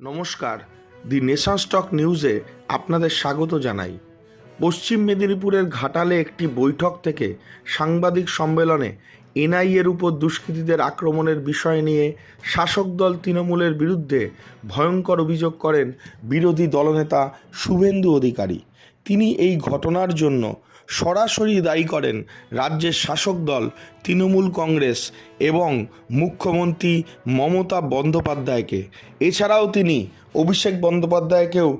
নমস্কার। দি nation stock নিউজে আপনাদের স্বাগত জানাই। পশ্চিম মেদিনীপুরের ঘাটালে একটি বৈঠক থেকে সাংবাদিক সম্মেলনে এনআইএর উপর দুষ্কৃতীদের আক্রমণের বিষয় নিয়ে শাসক দল তৃণমূলের বিরুদ্ধে ভয়ঙ্কর অভিযোগ করেন বিরোধী দলনেতা শুভেন্দু অধিকারী। তিনি এই ঘটনার জন্য সরাসরি দায়ী করেন রাজ্যের শাসক দল, তৃণমূল কংগ্রেস এবং মুখ্যমন্ত্রী মমতা বন্দ্যোপাধ্যায়কে। এছাড়াও তিনি অভিষেক বন্দ্যোপাধ্যায়কেও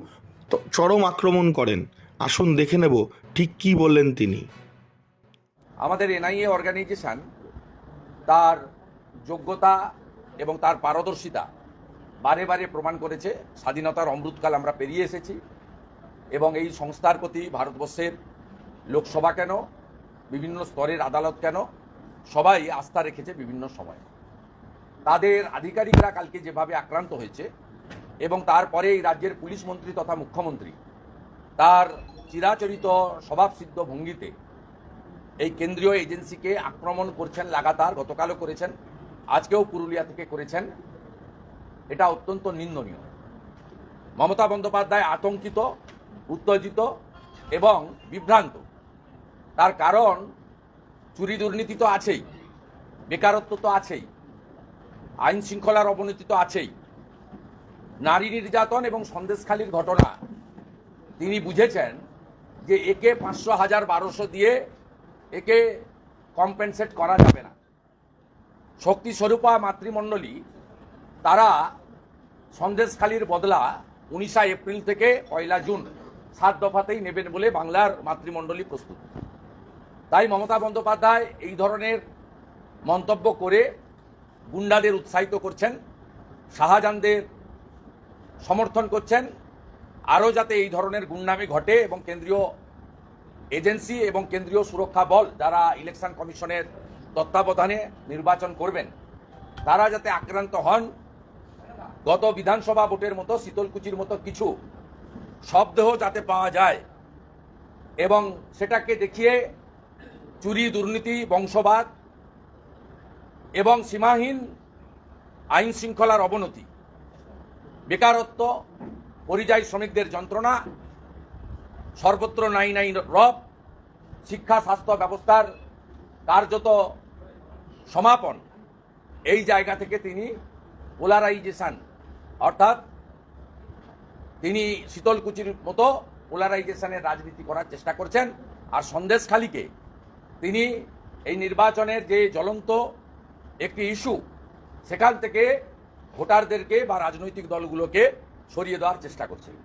চরম আক্রমণ করেন। আসুন দেখে নেব ঠিক কী বললেন তিনি। আমাদের এনআইএ অর্গানাইজেশন তার যোগ্যতা এবং তার পারদর্শিতা বারে বারে প্রমাণ করেছে। স্বাধীনতার অমৃতকাল আমরা পেরিয়ে এসেছি এবং এই সংস্থার প্রতি ভারতবর্ষের লোকসভা কেন? বিভিন্ন স্তরের আদালত কেন? সবাই আস্থা রেখেছে বিভিন্ন সময়। তাদের আধিকারিকরা কালকে যেভাবে আক্রান্ত হয়েছে এবং তারপরে এই রাজ্যের পুলিশ মন্ত্রী তথা মুখ্যমন্ত্রী তার চিরাচরিত স্বভাবসিদ্ধ ভঙ্গিতে এই কেন্দ্রীয় এজেন্সিকে আক্রমণ করছেন, লাগাতার গতকালও করেছেন, আজকেও পুরুলিয়া থেকে করেছেন। এটা অত্যন্ত নিন্দনীয়। মমতা বন্দ্যোপাধ্যায় আতঙ্কিত, উত্তেজিত এবং বিভ্রান্ত। তার কারণ, চুরি দুর্নীতি তো আছেই, বেকারত্ব তো আছেই, আইন শৃঙ্খলার অবনতি তো আছেই। নারী নির্যাতন এবং সন্দেশখালির ঘটনা, তিনি বুঝেছেন যে একে পাঁচশো হাজার বারোশো দিয়ে একে কম্পেনসেট করা যাবে না। শক্তি স্বরূপা মাতৃমণ্ডলী, তারা সন্দেশখালির বদলা উনিশা এপ্রিল থেকে পয়লা জুন সাত দফাতেই নেবেন বলে বাংলার মাতৃমণ্ডলী প্রস্তুত। তাই মমতা বন্দ্যোপাধ্যায় এই ধরনের মন্তব্য করে গুন্ডাদের উৎসাহিত করছেন, শাহজাহানদের সমর্থন করছেন, আরও যাতে এই ধরনের গুন্ডামি ঘটে এবং কেন্দ্রীয় এজেন্সি এবং কেন্দ্রীয় সুরক্ষা বল যারা ইলেকশন কমিশনের তত্ত্বাবধানে নির্বাচন করবেন, তারা যাতে আক্রান্ত হন। গত বিধানসভা ভোটের মতো, শীতলকুচির মতো কিছু শব্দেহ যাতে পাওয়া যায় এবং সেটাকে দেখিয়ে চুরি, দুর্নীতি, বংশবাদ এবং সীমাহীন আইন শৃঙ্খলার অবনতি, বেকারত্ব, পরিযায়ী শ্রমিকদের যন্ত্রণা, সর্বত্র নাই নাই রব, শিক্ষা, স্বাস্থ্য ব্যবস্থার কার্যত সমাপন। এই জায়গা থেকে তিনি পোলারাইজেশন, অর্থাৎ তিনি শীতলকুচির মতো পোলারাইজেশনের রাজনীতি করার চেষ্টা করছেন। আর সন্দেশখালীকে তিনি এই নির্বাচনের যে জ্বলন্ত একটি ইস্যু, সেখান থেকে ভোটারদেরকে বা রাজনৈতিক দলগুলোকে সরিয়ে দেওয়ার চেষ্টা করছেন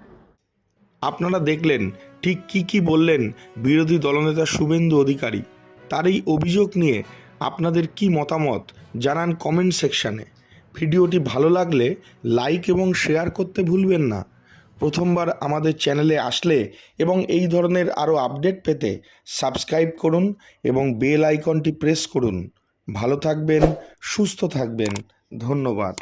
আপনারা দেখলেন ঠিক কি কি বললেন বিরোধী দলনেতা শুভেন্দু অধিকারী। তার এই অভিযোগ নিয়ে আপনাদের কি মতামত জানান কমেন্ট সেকশানে। ভিডিওটি ভালো লাগলে লাইক এবং শেয়ার করতে ভুলবেন না। প্রথমবার আমাদের চ্যানেলে আসলে এবং এই ধরনের আরও আপডেট পেতে সাবস্ক্রাইব করুন এবং বেল আইকনটি প্রেস করুন। ভালো থাকবেন, সুস্থ থাকবেন। ধন্যবাদ।